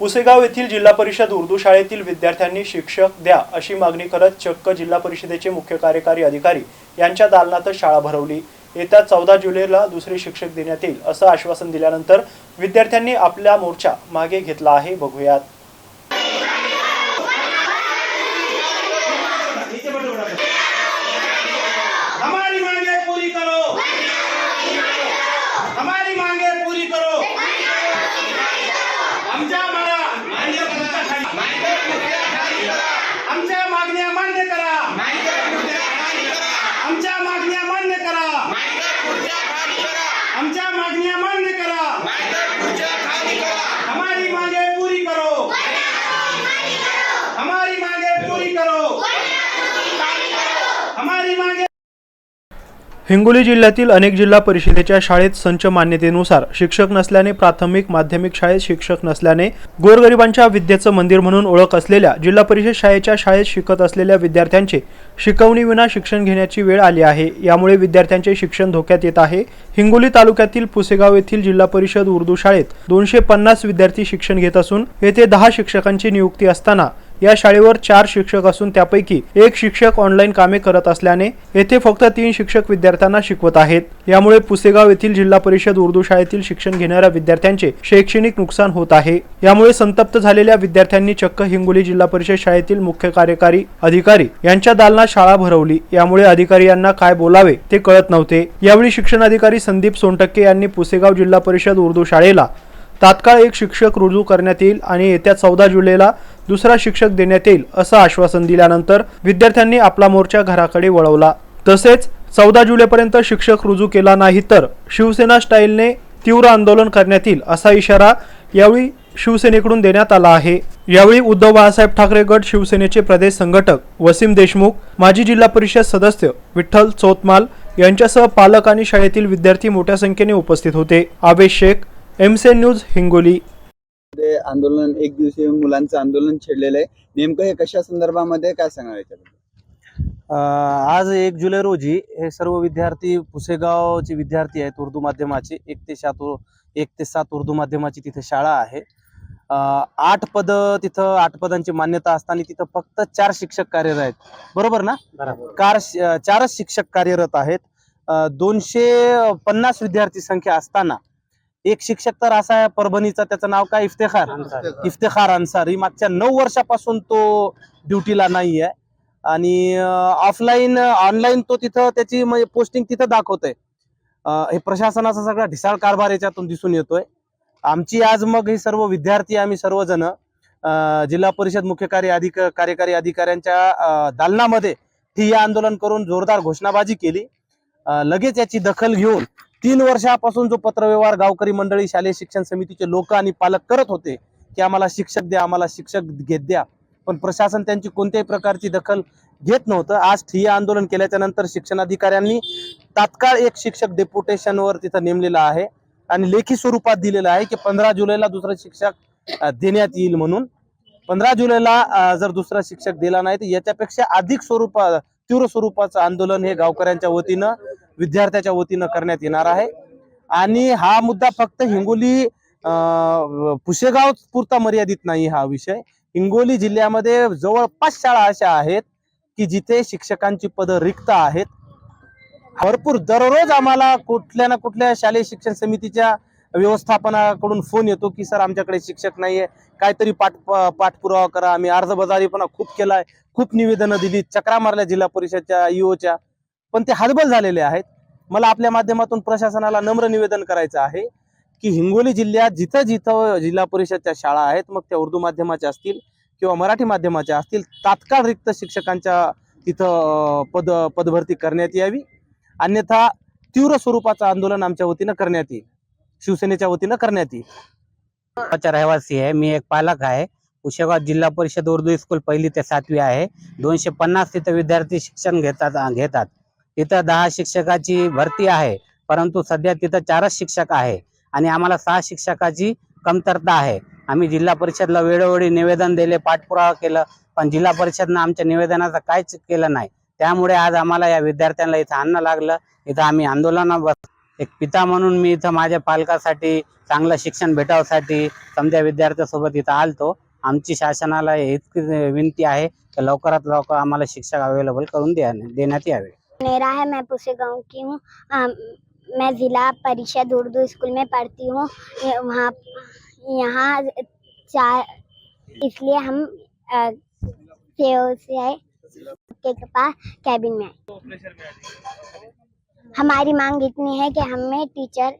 पुसेगाव येथील जिल्हा परिषद उर्दू शाळेतील विद्यार्थ्यांनी शिक्षक द्या अशी मागणी करत चक्क जिल्हा परिषदेचे मुख्य कार्यकारी अधिकारी यांच्या दालनातच शाळा भरवली. येत्या चौदा जुलैला दुसरे शिक्षक देण्यात येईल असं आश्वासन दिल्यानंतर विद्यार्थ्यांनी आपला मोर्चा मागे घेतला आहे. बघूयात. हमारी मांगे पूरी करो। हमारी मांगे आमच्या मागण्या मान्य करा. हमारी मांगे पूरी करो. हमारी मांगे पूरी करो. हमारी मांगे हिंगोली जिल्ह्यातील अनेक जिल्हा परिषदेच्या शाळेत संच मान्यतेनुसार शिक्षक नसल्याने प्राथमिक माध्यमिक शाळेत शिक्षक नसल्याने गोरगरिबांच्या विद्येचं मंदिर म्हणून ओळख असलेल्या जिल्हा परिषद शाळेच्या शाळेत शिकत असलेल्या विद्यार्थ्यांचे शिकवणीविना शिक्षण घेण्याची वेळ आली आहे. यामुळे विद्यार्थ्यांचे शिक्षण धोक्यात येत आहे. हिंगोली तालुक्यातील पुसेगाव येथील जिल्हा परिषद उर्दू शाळेत दोनशे पन्नास विद्यार्थी शिक्षण घेत असून येथे दहा शिक्षकांची नियुक्ती असताना या शाळेवर चार शिक्षक असून त्यापैकी एक शिक्षक ऑनलाईन कामे करत असल्याने येथे फक्त तीन शिक्षक विद्यार्थ्यांना शिकवत आहेत. यामुळे पुसेगाव येथील जिल्हा परिषद उर्दू शाळेतील शिक्षण घेणाऱ्या विद्यार्थ्यांचे शैक्षणिक नुकसान होत आहे. यामुळे संतप्त झालेल्या विद्यार्थ्यांनी चक्क हिंगोली जिल्हा परिषद शाळेतील मुख्य कार्यकारी अधिकारी यांच्या दालनात शाळा भरवली. यामुळे अधिकारी यांना काय बोलावे ते कळत नव्हते. यावेळी शिक्षण अधिकारी संदीप सोनटक्के यांनी पुसेगाव जिल्हा परिषद उर्दू शाळेला तात्काळ एक शिक्षक रुजू करण्यात येईल आणि येत्या चौदा जुलैला दुसरा शिक्षक देण्यात येईल असं आश्वासन दिल्यानंतर विद्यार्थ्यांनी आपला मोर्चा घराकडे वळवला. तसेच चौदा जुलैपर्यंत शिक्षक रुजू केला नाही तर शिवसेना स्टाईलने तीव्र आंदोलन करण्यात येईल असा इशारा यावेळी शिवसेनेकडून देण्यात आला आहे. यावेळी उद्धव बाळासाहेब ठाकरे गट शिवसेनेचे प्रदेश संघटक वसीम देशमुख माजी जिल्हा परिषद सदस्य विठ्ठल चोतमाल यांच्यासह पालक आणि शाळेतील विद्यार्थी मोठ्या संख्येने उपस्थित होते. Avesh Shaikh MCN news Hingoli. आंदोलन एक दिवसीय मुलांचं आंदोलन छेडलेलं आहे. नेमकं हे कशा संदर्भामध्ये काय सांगणार याच्याबद्दल? अ, आज एक जुलै रोजी हे सर्व विद्यार्थी पुसेगावचे विद्यार्थी आहेत उर्दू माध्यमाचे. एक ते सात एक ते सात उर्दू माध्यमाची तिथे शाळा आहे. आठ पद तिथं आठ पदांची मान्यता असताना तिथं फक्त चार शिक्षक कार्यरत आहेत. बरोबर ना? कार चारच शिक्षक कार्यरत आहेत. दोनशे पन्नास विद्यार्थी संख्या असताना एक शिक्षक तर असा आहे परभणीचा त्याचं नाव काय? इफ्तेखार. इफ्तेखार. अन्सारी मागच्या नऊ वर्षापासून तो ड्युटीला नाही आहे. आणि ऑफलाईन ऑनलाईन तो तिथं त्याची म्हणजे पोस्टिंग तिथं दाखवतोय. अं, हे प्रशासनाचा सगळा ढिसाळ कारभार याच्यातून दिसून येतोय. आमची आज मग हे सर्व विद्यार्थी आम्ही सर्वजण जिल्हा परिषद मुख्य कार्य अधिक कार्यकारी अधिकाऱ्यांच्या दालनामध्ये ठिय्या आंदोलन करून जोरदार घोषणाबाजी केली. लगेच याची दखल घेऊन तीन वर्षापासून जो पत्रव्यवहार गावकरी मंडळी शालेय शिक्षण समितीचे लोक आणि पालक करत होते की आम्हाला शिक्षक द्या आम्हाला शिक्षक घेत द्या. पण प्रशासन त्यांची कोणत्याही प्रकारची दखल घेत नव्हतं. आज ठिय्या आंदोलन केल्याच्यानंतर शिक्षणाधिकाऱ्यांनी तात्काळ एक शिक्षक डेप्युटेशनवर तिथं नेमलेला आहे आणि लेखी स्वरूपात दिलेलं आहे की पंधरा जुलैला दुसरा शिक्षक देण्यात येईल म्हणून. पंधरा जुलैला जर दुसरा शिक्षक दिला नाही तर याच्यापेक्षा अधिक स्वरूपा तीव्र स्वरूपाचं आंदोलन हे गावकऱ्यांच्या वतीनं विद्यार्थ्याच्या वतीनं करण्यात येणार आहे. आणि हा मुद्दा फक्त हिंगोली अं, पुशेगाव पुरता मर्यादित नाही हा विषय. हिंगोली जिल्ह्यामध्ये जवळपास शाळा अशा आहेत की जिथे शिक्षकांची पदं रिक्त आहेत. भरपूर दररोज आम्हाला कुठल्या ना कुठल्या शालेय शिक्षण समितीच्या व्यवस्थापनाकडून फोन येतो की सर आमच्याकडे शिक्षक नाहीये. काहीतरी पाठ पाठपुरावा करा. आम्ही अर्जबाजारीपणा खूप केलाय. खूप निवेदनं दिली चक्रा मारल्या जिल्हा परिषदच्या ईओच्या पण ते हतबल झालेले आहेत. मला आपल्या माध्यमातून प्रशासनाला नम्र निवेदन करायचं आहे की हिंगोली जिल्ह्यात जिथं जिथं जिल्हा परिषदच्या शाळा आहेत मग त्या उर्दू माध्यमाच्या असतील किंवा मराठी माध्यमाच्या असतील तात्काळ रिक्त शिक्षकांच्या तिथं पद पदभरती करण्यात यावी. अन्यथा तीव्र स्वरूपाचं आंदोलन आमच्या वतीनं करण्यात येईल. शिवसेनेच्या वतीनं करण्यात येईल. रहिवासी आहे. मी एक पालक आहे. उशेगाव जिल्हा परिषद उर्दू स्कूल पहिली ते सातवी आहे. दोनशे पन्नास तिथं विद्यार्थी शिक्षण घेतात घेतात. तिथं दहा शिक्षकाची भरती आहे परंतु सध्या तिथं चारच शिक्षक आहे आणि आम्हाला सहा शिक्षकाची कमतरता आहे. आम्ही जिल्हा परिषदला वेळोवेळी निवेदन दिले पाठपुरावा केलं पण जिल्हा परिषदनं आमच्या निवेदनाचं काहीच केलं नाही. त्यामुळे आज आम्हाला या विद्यार्थ्यांना इथं आणणं लागलं. इथं आम्ही आंदोलना बस एक पिता म्हणून मी इथं माझ्या पालकासाठी चांगलं शिक्षण भेटावसाठी समजा विद्यार्थ्यासोबत इथं आलतो. आमची शासनाला इतकी विनंती आहे की लवकरात लवकर आम्हाला शिक्षक अवेलेबल करून द्या देण्यात यावे. मेरा है, मैं पुसे गाँव की हूँ। मैं जिला परिषद उर्दू स्कूल में पढ़ती हूँ। वहाँ, यहाँ चार इसलिए हम से आए। के पास कैबिन में आए। हमारी मांग इतनी है कि हमें टीचर